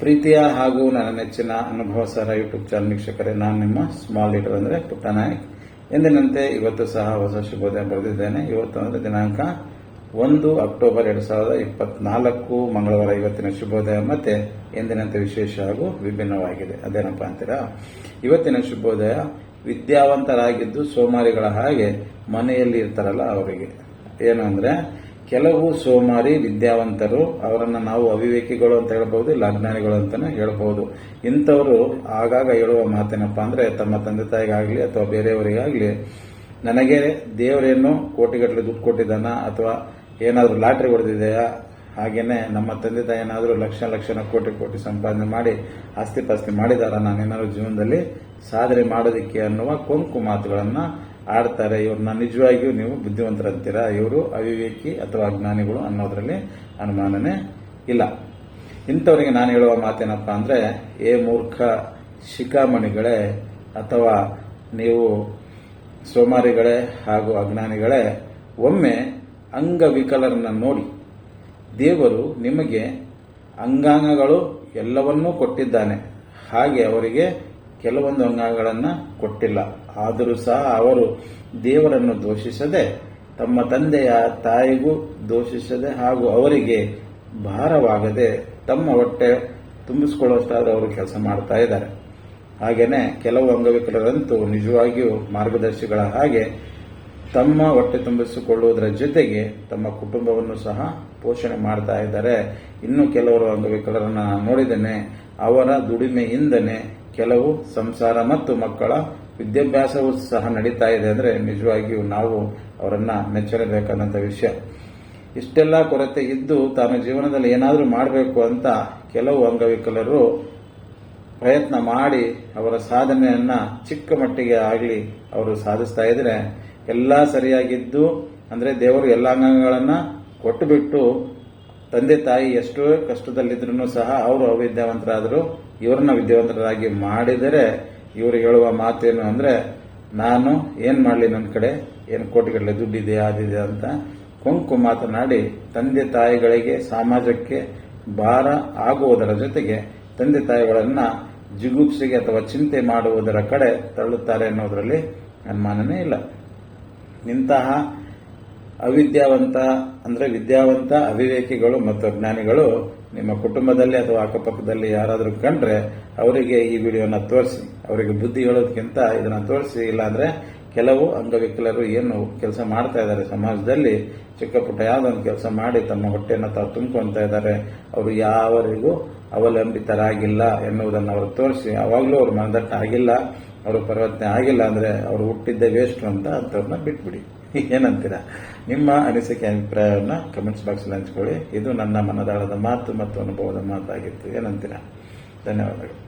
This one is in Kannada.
ಪ್ರೀತಿಯ ಹಾಗೂ ನನ್ನ ನೆಚ್ಚಿನ ಅನುಭವ ಸರ ಯೂಟ್ಯೂಬ್ ಚಾನಲ್ ವೀಕ್ಷಕರೇ, ನಾನು ನಿಮ್ಮ ಸ್ಮಾಲ್ ಲೀಡರ್ ಅಂದರೆ ಪುಟ್ಟನಾಯಕ್ ಎಂದಿನಂತೆ ಇವತ್ತು ಸಹ ಹೊಸ ಶುಭೋದಯ ಬರೆದಿದ್ದೇನೆ. ಇವತ್ತು ಅಂದರೆ ದಿನಾಂಕ ಒಂದು ಅಕ್ಟೋಬರ್ ಎರಡು ಸಾವಿರದ ಇಪ್ಪತ್ನಾಲ್ಕು, ಮಂಗಳವಾರ ಇವತ್ತಿನ ಶುಭೋದಯ ಮತ್ತೆ ಎಂದಿನಂತೆ ವಿಶೇಷ ಹಾಗೂ ವಿಭಿನ್ನವಾಗಿದೆ. ಅದೇನಪ್ಪ ಅಂತೀರಾ? ಇವತ್ತಿನ ಶುಭೋದಯ ವಿದ್ಯಾವಂತರಾಗಿದ್ದು ಸೋಮಾರಿಗಳ ಹಾಗೆ ಮನೆಯಲ್ಲಿ ಇರ್ತಾರಲ್ಲ ಅವರಿಗೆ. ಏನು ಅಂದ್ರೆ ಕೆಲವು ಸೋಮಾರಿ ವಿದ್ಯಾವಂತರು ಅವರನ್ನು ನಾವು ಅವಿವೇಕಿಗಳು ಅಂತ ಹೇಳಬಹುದು ಇಲ್ಲ ಅಜ್ಞಾನಿಗಳು ಅಂತಾನೆ ಹೇಳಬಹುದು. ಇಂಥವರು ಆಗಾಗ ಹೇಳುವ ಮಾತೇನಪ್ಪ ಅಂದ್ರೆ ತಮ್ಮ ತಂದೆ ತಾಯಿಗಾಗ್ಲಿ ಅಥವಾ ಬೇರೆಯವರಿಗಾಗ್ಲಿ, ನನಗೆ ದೇವರೇನು ಕೋಟಿಗಟ್ಟಲೆ ದುಡ್ಡು ಕೊಟ್ಟಿದ್ದಾನ ಅಥವಾ ಏನಾದರೂ ಲಾಟ್ರಿ ಹೊಡೆದಿದೆಯಾ? ಹಾಗೇನೆ ನಮ್ಮ ತಂದೆ ತಾಯಿ ಏನಾದರೂ ಲಕ್ಷ ಲಕ್ಷನ ಕೋಟಿ ಕೋಟಿ ಸಂಪಾದನೆ ಮಾಡಿ, ಆಸ್ತಿ ಪಾಸ್ತಿ ಮಾಡಿದಾರ? ನಾನೇನಾದ್ರು ಜೀವನದಲ್ಲಿ ಸಾಧನೆ ಮಾಡೋದಕ್ಕೆ ಅನ್ನುವ ಕೊಂಕು ಮಾತುಗಳನ್ನ ಆಡ್ತಾರೆ ಇವ್ರನ್ನ ನಿಜವಾಗಿಯೂ ನೀವು ಬುದ್ಧಿವಂತರಂತೀರಾ? ಇವರು ಅವಿವೇಕಿ ಅಥವಾ ಅಜ್ಞಾನಿಗಳು ಅನ್ನೋದ್ರಲ್ಲಿ ಅನುಮಾನನೇ ಇಲ್ಲ. ಇಂಥವರಿಗೆ ನಾನು ಹೇಳುವ ಮಾತೇನಪ್ಪ ಅಂದ್ರೆ, ಏ ಮೂರ್ಖ ಶಿಖಾಮಣಿಗಳೇ ಅಥವಾ ನೀವು ಸೋಮಾರಿಗಳೇ ಹಾಗೂ ಅಜ್ಞಾನಿಗಳೇ, ಒಮ್ಮೆ ಅಂಗವಿಕಲರನ್ನ ನೋಡಿ ದೇವರು ನಿಮಗೆ ಅಂಗಾಂಗಗಳು ಎಲ್ಲವನ್ನೂ ಕೊಟ್ಟಿದ್ದಾನೆ. ಹಾಗೆ ಅವರಿಗೆ ಕೆಲವೊಂದು ಅಂಗಗಳನ್ನು ಕೊಟ್ಟಿಲ್ಲ. ಆದರೂ ಸಹ ಅವರು ದೇವರನ್ನು ದೋಷಿಸದೆ, ತಮ್ಮ ತಂದೆಯ ತಾಯಿಗೂ ದೋಷಿಸದೆ ಹಾಗೂ ಅವರಿಗೆ ಭಾರವಾಗದೆ ತಮ್ಮ ಹೊಟ್ಟೆ ತುಂಬಿಸಿಕೊಳ್ಳುವಷ್ಟಾದರೂ ಅವರು ಕೆಲಸ ಮಾಡ್ತಾ ಇದ್ದಾರೆ. ಹಾಗೆಯೇ ಕೆಲವು ಅಂಗವಿಕಲರಂತೂ ನಿಜವಾಗಿಯೂ ಮಾರ್ಗದರ್ಶಿಗಳ ಹಾಗೆ ತಮ್ಮ ಹೊಟ್ಟೆ ತುಂಬಿಸಿಕೊಳ್ಳುವುದರ ಜೊತೆಗೆ ತಮ್ಮ ಕುಟುಂಬವನ್ನು ಸಹ ಪೋಷಣೆ ಮಾಡ್ತಾ ಇದ್ದಾರೆ. ಇನ್ನು ಕೆಲವರು ಅಂಗವಿಕಲರನ್ನ ನೋಡಿದನೆ ನೋಡಿದ್ದೇನೆ, ಅವರ ದುಡಿಮೆಯಿಂದನೇ ಕೆಲವು ಸಂಸಾರ ಮತ್ತು ಮಕ್ಕಳ ವಿದ್ಯಾಭ್ಯಾಸವೂ ಸಹ ನಡೀತಾ ಇದೆ ಅಂದರೆ ನಿಜವಾಗಿಯೂ ನಾವು ಅವರನ್ನು ಮೆಚ್ಚಲೇಬೇಕಾದಂಥ ವಿಷಯ. ಇಷ್ಟೆಲ್ಲ ಕೊರತೆ ಇದ್ದು ತಾನು ಜೀವನದಲ್ಲಿ ಏನಾದರೂ ಮಾಡಬೇಕು ಅಂತ ಕೆಲವು ಅಂಗವಿಕಲರು ಪ್ರಯತ್ನ ಮಾಡಿ ಅವರ ಸಾಧನೆಯನ್ನ ಚಿಕ್ಕ ಮಟ್ಟಿಗೆ ಆಗಲಿ ಅವರು ಸಾಧಿಸ್ತಾ ಇದ್ದರೆ ಎಲ್ಲ ಸರಿಯಾಗಿದ್ದು ಅಂದರೆ ದೇವರು ಎಲ್ಲ ಅಂಗಗಳನ್ನು ಕೊಟ್ಟು ಬಿಟ್ಟು ತಂದೆ ತಾಯಿ ಎಷ್ಟು ಕಷ್ಟದಲ್ಲಿದ್ರು ಸಹ ಅವರು ಅವಿದ್ಯಾವಂತರಾದರೂ, ಇವ್ರನ್ನ ವಿದ್ಯಾವಂತರಾಗಿ ಮಾಡಿದರೆ ಇವರು ಹೇಳುವ ಮಾತೇನು ಅಂದ್ರೆ, ನಾನು ಏನು ಮಾಡಲಿ ನನ್ನ ಕಡೆ? ಏನು ಕೋಟಿಗಟ್ಟಲೆ ದುಡ್ಡಿದೆ ಅದಿದೆ ಅಂತ ಕೊಂಕು ಮಾತನಾಡಿ ತಂದೆ ತಾಯಿಗಳಿಗೆ ಸಮಾಜಕ್ಕೆ ಭಾರ ಆಗುವುದರ ಜೊತೆಗೆ ತಂದೆ ತಾಯಿಗಳನ್ನು ಜಿಗುಪ್ಸೆಗೆ ಅಥವಾ ಚಿಂತೆ ಮಾಡುವುದರ ಕಡೆ ತಳ್ಳುತ್ತಾರೆ ಅನ್ನೋದರಲ್ಲಿ ಅನುಮಾನನೇ ಇಲ್ಲ. ಇಂತಹ ಅವಿದ್ಯಾವಂತ ಅಂದ್ರೆ ವಿದ್ಯಾವಂತ ಅವಿವೇಕಿಗಳು ಮತ್ತು ಅಜ್ಞಾನಿಗಳು ನಿಮ್ಮ ಕುಟುಂಬದಲ್ಲಿ ಅಥವಾ ಅಕ್ಕಪಕ್ಕದಲ್ಲಿ ಯಾರಾದರೂ ಕಂಡ್ರೆ ಅವರಿಗೆ ಈ ವಿಡಿಯೋನ ತೋರಿಸಿ. ಅವರಿಗೆ ಬುದ್ಧಿ ಹೇಳೋದಕ್ಕಿಂತ ಇದನ್ನ ತೋರಿಸಿ, ಇಲ್ಲಾಂದರೆ ಕೆಲವು ಅಂಗವಿಕಲರು ಏನು ಕೆಲಸ ಮಾಡ್ತಾ ಇದ್ದಾರೆ ಸಮಾಜದಲ್ಲಿ, ಚಿಕ್ಕ ಪುಟ್ಟ ಯಾವ್ದೊಂದು ಕೆಲಸ ಮಾಡಿ ತಮ್ಮ ಹೊಟ್ಟೆಯನ್ನು ತಾವು ತುಂಬ್ಕೊಂತ ಇದ್ದಾರೆ, ಅವರು ಯಾವರಿಗೂ ಅವಲಂಬಿತರಾಗಿಲ್ಲ ಎನ್ನುವುದನ್ನು ಅವರು ತೋರಿಸಿ. ಅವಾಗಲೂ ಅವರು ಮನದಟ್ಟ ಆಗಿಲ್ಲ ಅವರು ಪರಿವರ್ತನೆ ಆಗಿಲ್ಲ ಅಂದ್ರೆ ಅವರು ಹುಟ್ಟಿದ್ದೇ ವೇಸ್ಟ್ ಅಂತ ಅಂಥವ್ರನ್ನ ಬಿಟ್ಬಿಡಿ. ಏನಂತೀರಾ? ನಿಮ್ಮ ಅನಿಸಿಕೆ ಅಭಿಪ್ರಾಯವನ್ನು ಕಮೆಂಟ್ಸ್ ಬಾಕ್ಸ್ ಹಂಚ್ಕೊಳ್ಳಿ. ಇದು ನನ್ನ ಮನದಾಳದ ಮಾತು ಮತ್ತು ಅನುಭವದ ಮಾತಾಗಿತ್ತು. ಏನಂತೀರಾ? ಧನ್ಯವಾದಗಳು.